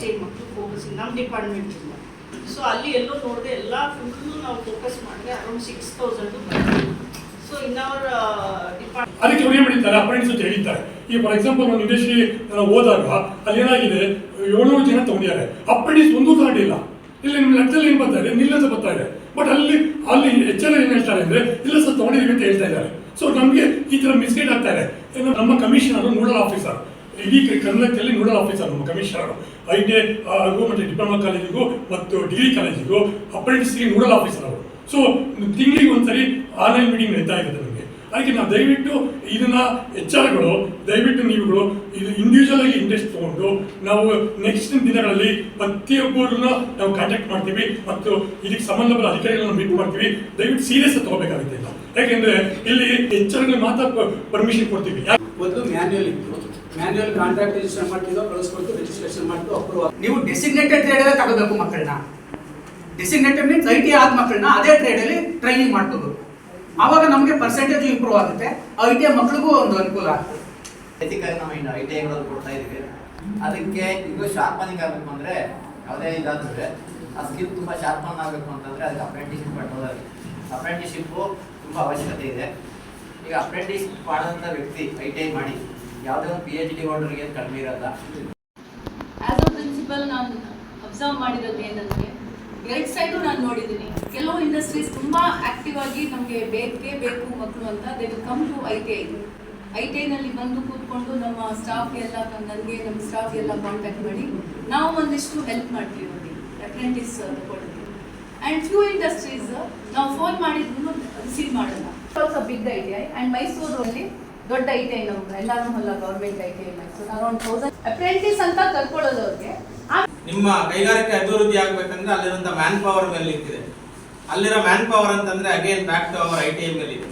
T I ಮಕ್ಕಳು focus ನಮ್ಮ ಡಿಪಾರ್ಟ್ಮೆಂಟಿಂದ so ಅಲ್ಲಿ ಎಲ್ಲೋ ನೋಡಿದೆ ಎಲ್ಲ ಫುಲ್ಲು ನಾವು ಫೋಕಸ್ ಮಾಡಿದ್ರೆ around six thousand so in our depart ಅದಕ್ಕೆ ಏನು ಮಾಡಿದ್ದಾರೆ ಅಪ್ರೆಂಟಿಸ್ ಅಂತ ಹೇಳಿದ್ದಾರೆ. ಈಗ ಫಾರ್ ಎಕ್ಸಾಂಪಲ್ ಒಂದು ಇಂಡಸ್ಟ್ರಿ ಹೋದಾಗ ಅಲ್ಲಿ ಏನಾಗಿದೆ? ಏಳ್ನೂರು ಜನ ತಗೊಂಡಿದ್ದಾರೆ. ಅಪ್ರೆಂಟಿಸ್ ಒಂದು ತಗೊಂಡಿಲ್ಲ. ಇಲ್ಲಿ ನಿಮ್ಮ ಲೆಕ್ಕದಲ್ಲಿ ಏನು ಬರ್ತಾ ಇದೆ? ನಿಲ್ಲದ ಬರ್ತಾ ಇದೆ. ಬಟ್ ಅಲ್ಲಿ ಅಲ್ಲಿ ಎಲ್ ಏನು ಹೇಳ್ತಾರೆ ಅಂದ್ರೆ, ಇಲ್ಲ ಸರ್, ತಗೊಂಡಿದ್ದೀವಿ ಅಂತ ಹೇಳ್ತಾ ಇದ್ದಾರೆ. ಸೊ ನಮಗೆ ಈ ತರ ಮಿಸ್ಗೈಡ್ ಆಗ್ತಾ ಇದೆ. ನಮ್ಮ ಕಮಿಷನರ್ ನೋಡಲ್ ಆಫೀಸರ್ ಇಡೀ ಕರ್ನಾಟಕದಲ್ಲಿ ನೋಡಲ್ ಆಫೀಸರ್, ನಮ್ಮ ಕಮಿಷನರ್. ಐ ಟಿ ಐಗೂ ಮತ್ತು ಡಿಪ್ಲೊಮಾ ಕಾಲೇಜಿಗೂ ಮತ್ತು ಡಿಗ್ರಿ ಕಾಲೇಜಿಗೂ ಅಪ್ರೆಂಟಿಸ್ಗೆ ನೋಡಲ್ ಆಫೀಸರ್ ಅವರು. ಸೊ ತಿಂಗಳಿಗೆ ಒಂದ್ಸರಿ ಆನ್ಲೈನ್ ಮೀಟಿಂಗ್ ನಡೀತಾ ಇರುತ್ತೆ ನಮಗೆ. ಅದಕ್ಕೆ ನಾವು ದಯವಿಟ್ಟು ಇದನ್ನ ಎಚ್ಚರಗಳು ದಯವಿಟ್ಟು ನೀವುಗಳು ಇದು ಇಂಡಿವಿಜುವಲ್ ಆಗಿ ಇಂಟ್ರೆಸ್ಟ್ ತಗೊಂಡು ನಾವು ನೆಕ್ಸ್ಟ್ ದಿನಗಳಲ್ಲಿ ಪ್ರತಿಯೊಬ್ಬರನ್ನ ನಾವು ಕಾಂಟ್ಯಾಕ್ಟ್ ಮಾಡ್ತೀವಿ ಮತ್ತು ಇದಕ್ಕೆ ಸಂಬಂಧಪಟ್ಟ ಅಧಿಕಾರಿಗಳನ್ನ ಮೀಟ್ ಮಾಡ್ತೀವಿ. ದಯವಿಟ್ಟು ಸೀರಿಯಸ್ ತಗೋಬೇಕಾಗುತ್ತೆ ಇಲ್ಲ ಯಾಕೆಂದ್ರೆ ಇಲ್ಲಿ ಎಚ್ಚರಗಳು ಮಾತ್ರ ಪರ್ಮಿಷನ್ ಕೊಡ್ತೀವಿ. ಒಂದು ಮ್ಯಾನ್ಯಲ್ ಇತ್ತು. ಮ್ಯಾನ್ಯುಯಲ್ ಕಾಂಟ್ರಾಕ್ಟ್ ರಿಜಿಸ್ಟರ್ ಮಾಡ್ತಿದ್ದೋ ಕಳಿಸ್ಕೊಟ್ಟು ರಿಜಿಸ್ಟ್ರೇಷನ್ ಮಾಡ್ತು ಅಪ್ರೂವ್ ನೀವು ಡೆಸಿಗ್ನೇಟೆಡ್ ಟ್ರೇಡಲ್ಲೇ ತಗೋಬೇಕು ಮಕ್ಕಳನ್ನ. ಡೆಸಿಗ್ನೇಟೆಡ್ ಮೀನ್ಸ್ ಐ ಟಿ ಆದ ಮಕ್ಕಳನ್ನ ಅದೇ ಟ್ರೇಡಲ್ಲಿ ಟ್ರೈನಿಂಗ್ ಮಾಡ್ಕೋಬೇಕು ಆವಾಗ ನಮಗೆ ಪರ್ಸೆಂಟೇಜ್ ಇಂಪ್ರೂವ್ ಆಗುತ್ತೆ. ಐ ಟಿ ಮಕ್ಕಳಿಗೂ ಒಂದು ಅನುಕೂಲ ಆಗ್ತದೆ ಅದಕ್ಕಾಗಿ ನಾವು ಇನ್ನು ಐ ಟಿ ಐಗಳಲ್ಲಿ ಕೊಡ್ತಾ ಇದ್ದೀವಿ ಅದಕ್ಕೆ ಇದು ಶಾರ್ಪನಿಂಗ್ ಆಗಬೇಕು ಅಂದರೆ ಯಾವುದೇ ಇದಾದ್ರೆ ಆ ಸ್ಕಿಲ್ ತುಂಬ ಶಾರ್ಪನ್ ಆಗಬೇಕು ಅಂತಂದರೆ ಅದಕ್ಕೆ ಅಪ್ರೆಂಟಿಶಿಪ್ ಮಾಡ್ಬೋದಾಗಿ ಅಪ್ರೆಂಟಿಶಿಪ್ಪು ತುಂಬ ಅವಶ್ಯಕತೆ ಇದೆ. ಈಗ ಅಪ್ರೆಂಟಿಸ್ ಮಾಡೋಂಥ ವ್ಯಕ್ತಿ ಐ ಟಿ ಐ ಮಾಡಿ ಯಾವುದೇ ಒಂದು ಪಿ ಎಚ್ ಡಿ ಹೋಲ್ಡರ್ಗೆ ಕಡಿಮೆ ಇರಲ್ಲ. ಆಸ್ ಅ ಪ್ರಿನ್ಸಿಪಲ್ ನಾನು ಅಬ್ಸರ್ವ್ ಮಾಡಿರೋದು ಏನಂದ್ರೆ ಎರಡು ಸೈಡು ನಾನು ನೋಡಿದ್ದೀನಿ. ಕೆಲವು ಇಂಡಸ್ಟ್ರೀಸ್ ತುಂಬಾ ಆಕ್ಟಿವ್ ಆಗಿ ನಮಗೆ ಬೇಕೇ ಬೇಕು ಮಕ್ಕಳು ಅಂತ they will come to I T I I T ಐನಲ್ಲಿ ಬಂದು ಕೂತ್ಕೊಂಡು ನಮ್ಮ ಸ್ಟಾಫ್ ಎಲ್ಲ ನನಗೆ ನಮ್ಮ ಸ್ಟಾಫ್ ಎಲ್ಲ ಕಾಂಟ್ಯಾಕ್ಟ್ ಮಾಡಿ ನಾವು ಒಂದಿಷ್ಟು ಹೆಲ್ಪ್ ಮಾಡ್ತೀವಿ ಅವ್ರಿಗೆ ಅಪ್ರೆಂಟಿಸ್ ಕೊಡ್ತೀವಿ ಆ್ಯಂಡ್ ಫ್ಯೂ ಇಂಡಸ್ಟ್ರೀಸ್ ನಾವು ಫೋನ್ ಮಾಡಿದ್ರು ರಿಸೀವ್ ಮಾಡಲ್ಲ. Also big I T I and ಮೈಸೂರಲ್ಲಿ ದೊಡ್ಡ ಐ ಟಿ ಐ ನಮ್ಮ ಎಲ್ಲಾರು ಅಲ್ಲ government I T I Mysuru around thousand apprentice ಅಂತ ಕರ್ಕೊಳ್ಳೋದು ಅವ್ರಿಗೆ. ನಿಮ್ಮ ಕೈಗಾರಿಕೆ ಅಭಿವೃದ್ಧಿ ಆಗ್ಬೇಕಂದ್ರೆ ಅಲ್ಲಿರುವಂತ ಮ್ಯಾನ್ ಪವರ್ ಮೇಲೆ ನಿಂತಿದೆ ಅಲ್ಲಿರೋ ಮ್ಯಾನ್ ಪವರ್ ಅಂತಂದ್ರೆ again back to our I T I ಮೇಲೆ ಇದೆ.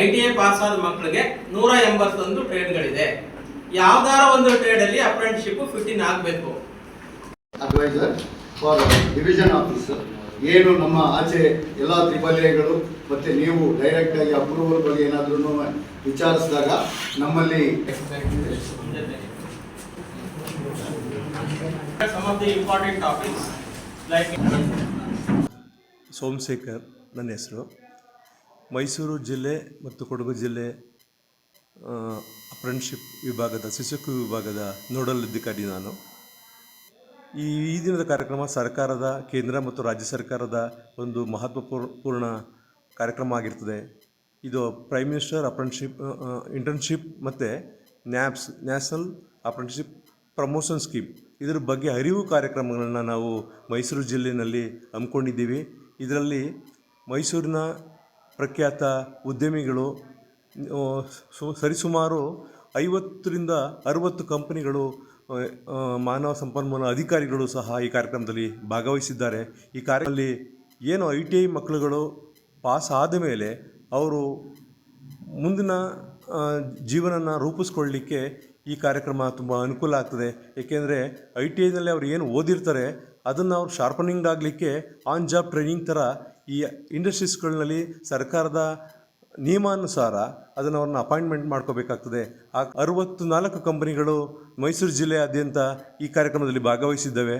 ಐ ಟಿ ಐ ಪಾಸ್ ಆದ ಮಕ್ಕಳಿಗೆ ನೂರ ಎಂಬತ್ತೊಂದು ಟ್ರೇಡ್ಗಳಿದೆ ಯಾವ್ದಾರ ಒಂದು ಟ್ರೇಡ್ ಅಲ್ಲಿ ಅಪ್ರೆಂಟಿಶಿಪ್ ಫಿಫ್ಟೀನ್ ಆಗಬೇಕು. ಅಡ್ವೈಸರ್ ಫಾರ್ ಡಿವಿಷನ್ ಆಫೀಸರ್ ಏನು ನಮ್ಮ ಆಚೆ ಎಲ್ಲ ತ್ರಿಪಲ್ಯಗಳು ಮತ್ತು ನೀವು ಡೈರೆಕ್ಟ್ ಆಗಿ ಅಪ್ರೂವಲ್ ಬಗ್ಗೆ ಏನಾದ್ರೂ ವಿಚಾರಿಸಿದಾಗ ನಮ್ಮಲ್ಲಿ some important topics like Somashekar ನನ್ನ ಹೆಸರು. ಮೈಸೂರು ಜಿಲ್ಲೆ ಮತ್ತು ಕೊಡಗು ಜಿಲ್ಲೆ ಅಪ್ರೆಂಟ್ಶಿಪ್ ವಿಭಾಗದ ಶಿಶುಕು ವಿಭಾಗದ ನೋಡಲ್ ಅಧಿಕಾರಿ ನಾನು. ಈ ಈ ದಿನದ ಕಾರ್ಯಕ್ರಮ ಸರ್ಕಾರದ, ಕೇಂದ್ರ ಮತ್ತು ರಾಜ್ಯ ಸರ್ಕಾರದ ಒಂದು ಮಹತ್ವಪೂರ್- ಪೂರ್ಣ ಕಾರ್ಯಕ್ರಮ ಆಗಿರ್ತದೆ. ಇದು ಪ್ರೈಮ್ ಮಿನಿಸ್ಟರ್ ಅಪ್ರೆಂಟಿಶಿಪ್ ಇಂಟರ್ನ್ಶಿಪ್ ಮತ್ತು NAPS national apprenticeship promotion scheme ಇದರ ಬಗ್ಗೆ ಅರಿವು ಕಾರ್ಯಕ್ರಮಗಳನ್ನು ನಾವು ಮೈಸೂರು ಜಿಲ್ಲೆಯಲ್ಲಿ ಹಮ್ಮಿಕೊಂಡಿದ್ದೀವಿ. ಇದರಲ್ಲಿ ಮೈಸೂರಿನ ಪ್ರಖ್ಯಾತ ಉದ್ಯಮಿಗಳು ಸರಿಸುಮಾರು ಐವತ್ತರಿಂದ ಅರುವತ್ತು ಕಂಪನಿಗಳು ಮಾನವ ಸಂಪನ್ಮೂಲ ಅಧಿಕಾರಿಗಳು ಸಹ ಈ ಕಾರ್ಯಕ್ರಮದಲ್ಲಿ ಭಾಗವಹಿಸಿದ್ದಾರೆ. ಈ ಕಾರ್ಯದಲ್ಲಿ ಏನು ಐ ಟಿ ಐ ಮಕ್ಕಳುಗಳು ಪಾಸ್ ಆದ ಮೇಲೆ ಅವರು ಮುಂದಿನ ಜೀವನ ಜೀವನನ ರೂಪಿಸ್ಕೊಳ್ಳಿಕ್ಕೆ ಈ ಕಾರ್ಯಕ್ರಮ ತುಂಬ ಅನುಕೂಲ ಆಗ್ತದೆ. ಏಕೆಂದರೆ ಐ ಟಿ ಐನಲ್ಲಿ ಅವ್ರು ಏನು ಓದಿರ್ತಾರೆ, ಅದನ್ನು ಅವ್ರು ಶಾರ್ಪನಿಂಗ್ ಆಗಲಿಕ್ಕೆ ಆನ್ ಜಾಬ್ ಟ್ರೈನಿಂಗ್ ಥರ ಈ ಇಂಡಸ್ಟ್ರೀಸ್ಗಳಲ್ಲಿ ಸರ್ಕಾರದ ನಿಯಮಾನುಸಾರ ಅದನ್ನು ಅವ್ರನ್ನ ಅಪಾಯಿಂಟ್ಮೆಂಟ್ ಮಾಡ್ಕೋಬೇಕಾಗ್ತದೆ. ಆ ಅರುವತ್ತು ನಾಲ್ಕು ಕಂಪನಿಗಳು ಮೈಸೂರು ಜಿಲ್ಲೆಯಾದ್ಯಂತ ಈ ಕಾರ್ಯಕ್ರಮದಲ್ಲಿ ಭಾಗವಹಿಸಿದ್ದಾವೆ.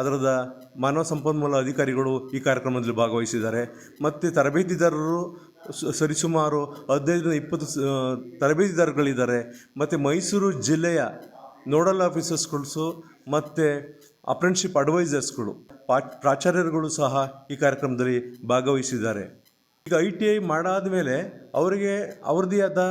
ಅದರದ ಮಾನವ ಸಂಪನ್ಮೂಲ ಅಧಿಕಾರಿಗಳು ಈ ಕಾರ್ಯಕ್ರಮದಲ್ಲಿ ಭಾಗವಹಿಸಿದ್ದಾರೆ. ಮತ್ತು ತರಬೇತಿದಾರರು ಸರಿಸುಮಾರು ಹದಿನೈದರಿಂದ ಇಪ್ಪತ್ತು ತರಬೇತಿದಾರಗಳಿದ್ದಾರೆ ಮತ್ತು ಮೈಸೂರು ಜಿಲ್ಲೆಯ ನೋಡಲ್ ಆಫೀಸರ್ಸ್ಗಳು ಮತ್ತು ಅಪ್ರೆಂಟಿಶಿಪ್ ಅಡ್ವೈಸರ್ಸ್ಗಳು ಪಾ ಪ್ರಾಚಾರ್ಯರುಗಳು ಸಹ ಈ ಕಾರ್ಯಕ್ರಮದಲ್ಲಿ ಭಾಗವಹಿಸಿದ್ದಾರೆ. ಈಗ ಐ ಟಿ ಐ ಮಾಡಾದ ಮೇಲೆ ಅವರಿಗೆ ಅವ್ರದ್ದೇ ಆದ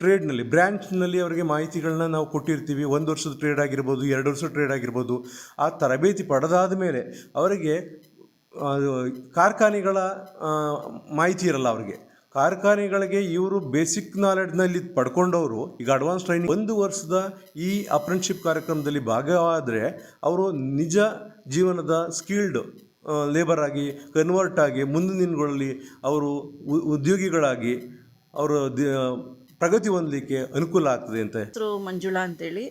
ಟ್ರೇಡ್ನಲ್ಲಿ ಬ್ರ್ಯಾಂಚ್ನಲ್ಲಿ ಅವರಿಗೆ ಮಾಹಿತಿಗಳನ್ನ ನಾವು ಕೊಟ್ಟಿರ್ತೀವಿ. ಒಂದು ವರ್ಷದ ಟ್ರೇಡ್ ಆಗಿರ್ಬೋದು, ಎರಡು ವರ್ಷದ ಟ್ರೇಡ್ ಆಗಿರ್ಬೋದು. ಆ ತರಬೇತಿ ಪಡೆದಾದ ಮೇಲೆ ಅವರಿಗೆ ಕಾರ್ಖಾನೆಗಳ ಮಾಹಿತಿ ಇರಲ್ಲ ಅವರಿಗೆ. ಕಾರ್ಖಾನೆಗಳಿಗೆ ಇವರು ಬೇಸಿಕ್ ನಾಲೆಡ್ನಲ್ಲಿ ಪಡ್ಕೊಂಡವರು, ಈಗ ಅಡ್ವಾನ್ಸ್ ಟ್ರೈನಿಂಗ್ ಒಂದು ವರ್ಷದ ಈ ಅಪ್ರೆಂಟಿಶಿಪ್ ಕಾರ್ಯಕ್ರಮದಲ್ಲಿ ಭಾಗವಾದರೆ, ಅವರು ನಿಜ ಜೀವನದ ಸ್ಕಿಲ್ಡ್ ಲೇಬರ್ ಆಗಿ ಕನ್ವರ್ಟ್ ಆಗಿ, ಮುಂದಿನ ದಿನಗಳಲ್ಲಿ ಅವರು ಉದ್ಯೋಗಿಗಳಾಗಿ ಅವರು ಪ್ರಗತಿ ಹೊಂದಲಿಕ್ಕೆ ಅನುಕೂಲ ಆಗ್ತದೆ ಅಂತ. ಹೆಸರು ಮಂಜುಳಾ ಅಂತೇಳಿ.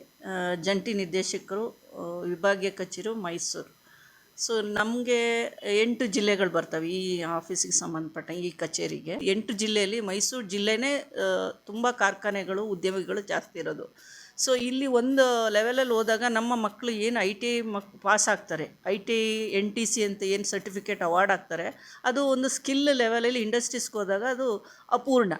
ಜಂಟಿ ನಿರ್ದೇಶಕರು ವಿಭಾಗೀಯ ಕಚೇರಿ ಮೈಸೂರು. ಸೊ ನಮಗೆ ಎಂಟು ಜಿಲ್ಲೆಗಳು ಬರ್ತವೆ ಈ ಆಫೀಸಿಗೆ ಸಂಬಂಧಪಟ್ಟ ಈ ಕಚೇರಿಗೆ. ಎಂಟು ಜಿಲ್ಲೆಯಲ್ಲಿ ಮೈಸೂರು ಜಿಲ್ಲೆನೇ ತುಂಬ ಕಾರ್ಖಾನೆಗಳು, ಉದ್ಯಮಿಗಳು ಜಾಸ್ತಿ ಇರೋದು. ಸೊ ಇಲ್ಲಿ ಒಂದು ಲೆವೆಲಲ್ಲಿ ಹೋದಾಗ ನಮ್ಮ ಮಕ್ಕಳು ಏನು ಐ ಟಿ ಮಕ್ ಪಾಸ್ ಆಗ್ತಾರೆ. I T N T C ಅಂತ ಏನು ಸರ್ಟಿಫಿಕೇಟ್ ಅವಾರ್ಡ್ ಆಗ್ತಾರೆ ಅದು ಒಂದು ಸ್ಕಿಲ್ ಲೆವೆಲಲ್ಲಿ ಇಂಡಸ್ಟ್ರೀಸ್ಗೆ ಹೋದಾಗ ಅದು ಅಪೂರ್ಣ.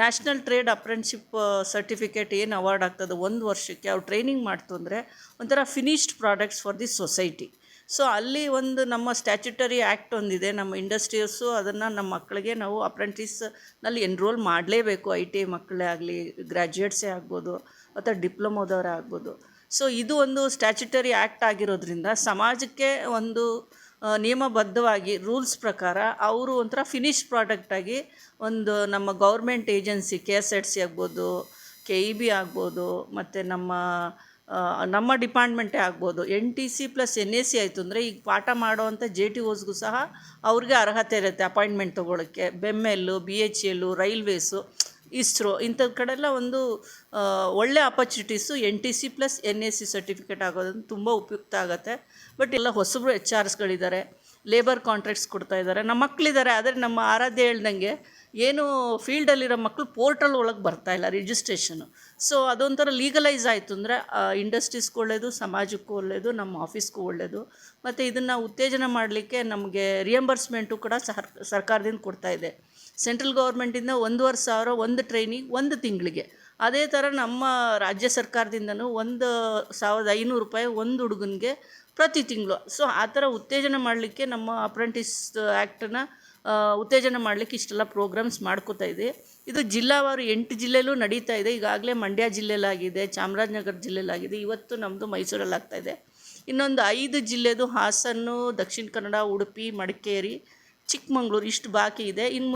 ನ್ಯಾಷನಲ್ ಟ್ರೇಡ್ ಅಪ್ರೆಂಟಿಶಿಪ್ ಸರ್ಟಿಫಿಕೇಟ್ ಏನು ಅವಾರ್ಡ್ ಆಗ್ತದೆ ಒಂದು ವರ್ಷಕ್ಕೆ. ಅವ್ರು ಟ್ರೈನಿಂಗ್ ಮಾಡ್ತು ಅಂದರೆ ಒಂಥರ finished products for the society so ಅಲ್ಲಿ ಒಂದು ನಮ್ಮ ಸ್ಟ್ಯಾಚ್ಯುಟರಿ ಆ್ಯಕ್ಟ್ ಒಂದಿದೆ. ನಮ್ಮ ಇಂಡಸ್ಟ್ರೀಸು ಅದನ್ನು ನಮ್ಮ ಮಕ್ಕಳಿಗೆ ನಾವು ಅಪ್ರೆಂಟಿಸ್ನಲ್ಲಿ ಎನ್ರೋಲ್ ಮಾಡಲೇಬೇಕು. ಐ ಟಿ ಐ ಮಕ್ಕಳೇ ಆಗಲಿ ಗ್ರ್ಯಾಜುಯೇಟ್ಸೇ ಆಗ್ಬೋದು. ಅಥವಾ ಡಿಪ್ಲೊಮೋದವರೇ ಆಗ್ಬೋದು. ಸೊ ಇದು ಒಂದು ಸ್ಟ್ಯಾಚ್ಯುಟರಿ ಆ್ಯಕ್ಟ್ ಆಗಿರೋದ್ರಿಂದ ಸಮಾಜಕ್ಕೆ ಒಂದು ನಿಯಮಬದ್ಧವಾಗಿ ರೂಲ್ಸ್ ಪ್ರಕಾರ ಅವರು ಒಂಥರ ಫಿನಿಶ್ ಪ್ರಾಡಕ್ಟಾಗಿ ಒಂದು ನಮ್ಮ government agency K S E D C ಆಗ್ಬೋದು ಕೆ ಇ ಬಿ ಆಗ್ಬೋದು, ಮತ್ತು ನಮ್ಮ ನಮ್ಮ ಡಿಪಾರ್ಟ್ಮೆಂಟೇ ಆಗ್ಬೋದು. N T C plus N A C ಆಯಿತು ಅಂದರೆ ಈಗ ಪಾಠ ಮಾಡೋವಂಥ ಜೆ ಟಿ ಓಸ್ಗೂ ಸಹ ಅವ್ರಿಗೆ ಅರ್ಹತೆ ಇರುತ್ತೆ ಅಪಾಯಿಂಟ್ಮೆಂಟ್ ತೊಗೊಳಕ್ಕೆ. ಬೆಮ್ಮೆಲ್ಲು ಬಿ ಎಚ್ ಎಲ್ಲು ರೈಲ್ವೇಸು ಇಸ್ರೋ ಇಂಥದ್ದು ಕಡೆಲ್ಲ ಒಂದು ಒಳ್ಳೆ opportunities N T C plus N A C certificate ಆಗೋದನ್ನು ತುಂಬ ಉಪಯುಕ್ತ ಆಗುತ್ತೆ. ಬಟ್ ಎಲ್ಲ ಹೊಸಬ್ರು ಎಚ್ ಆರ್ಸ್ಗಳಿದ್ದಾರೆ ಲೇಬರ್ ಕಾಂಟ್ರಾಕ್ಟ್ಸ್ ಕೊಡ್ತಾ ಇದ್ದಾರೆ. ನಮ್ಮ ಮಕ್ಕಳಿದ್ದಾರೆ ಆದರೆ ನಮ್ಮ ಆರಾಧ್ಯ ಹೇಳ್ದಂಗೆ ಏನು ಫೀಲ್ಡಲ್ಲಿರೋ ಮಕ್ಕಳು ಪೋರ್ಟಲ್ ಒಳಗೆ ಬರ್ತಾ ಇಲ್ಲ ರಿಜಿಸ್ಟ್ರೇಷನು ಸೊ ಅದೊಂಥರ ಲೀಗಲೈಸ್ ಆಯಿತು ಅಂದರೆ ಇಂಡಸ್ಟ್ರೀಸ್ಗೂ ಒಳ್ಳೆಯದು ಸಮಾಜಕ್ಕೂ ಒಳ್ಳೆಯದು ನಮ್ಮ ಆಫೀಸ್ಗೂ ಒಳ್ಳೆಯದು ಮತ್ತು ಇದನ್ನು ಉತ್ತೇಜನ ಮಾಡಲಿಕ್ಕೆ ನಮಗೆ ರಿಯಂಬರ್ಸ್ಮೆಂಟು ಕೂಡ ಸರ್ ಸರ್ಕಾರದಿಂದ ಕೊಡ್ತಾ ಇದೆ. ಸೆಂಟ್ರಲ್ ಗೌರ್ಮೆಂಟಿಂದ ಒಂದೂವರೆ ಸಾವಿರ, ಒಂದು ಟ್ರೈನಿಂಗ್ ಒಂದು ತಿಂಗಳಿಗೆ. ಅದೇ ಥರ ನಮ್ಮ ರಾಜ್ಯ ಸರ್ಕಾರದಿಂದನೂ ಒಂದು ಸಾವಿರದ ಐನೂರು ರೂಪಾಯಿ ಒಂದು ಹುಡುಗನಿಗೆ ಪ್ರತಿ ತಿಂಗಳು. ಸೊ ಆ ಥರ ಉತ್ತೇಜನ ಮಾಡಲಿಕ್ಕೆ ನಮ್ಮ ಅಪ್ರೆಂಟಿಸ್ ಆ್ಯಕ್ಟನ್ನ ಉತ್ತೇಜನ ಮಾಡಲಿಕ್ಕೆ ಇಷ್ಟೆಲ್ಲ ಪ್ರೋಗ್ರಾಮ್ಸ್ ಮಾಡ್ಕೋತಾ ಇದೆ. ಇದು ಜಿಲ್ಲಾವಾರು ಎಂಟು ಜಿಲ್ಲೆಯಲ್ಲೂ ನಡೀತಾ ಇದೆ. ಈಗಾಗಲೇ ಮಂಡ್ಯ ಜಿಲ್ಲೆಯಲ್ಲಾಗಿದೆ, ಚಾಮರಾಜನಗರ ಜಿಲ್ಲೆಯಲ್ಲಾಗಿದೆ. ಇವತ್ತು ನಮ್ಮದು ಮೈಸೂರಲ್ಲಾಗ್ತಾ ಇದೆ. ಇನ್ನೊಂದು ಐದು ಜಿಲ್ಲೆದು ಹಾಸನ್ನು, ದಕ್ಷಿಣ ಕನ್ನಡ, ಉಡುಪಿ, ಮಡಿಕೇರಿ, ಚಿಕ್ಕಮಂಗ್ಳೂರು ಇಷ್ಟು ಬಾಕಿ ಇದೆ. ಇನ್ನು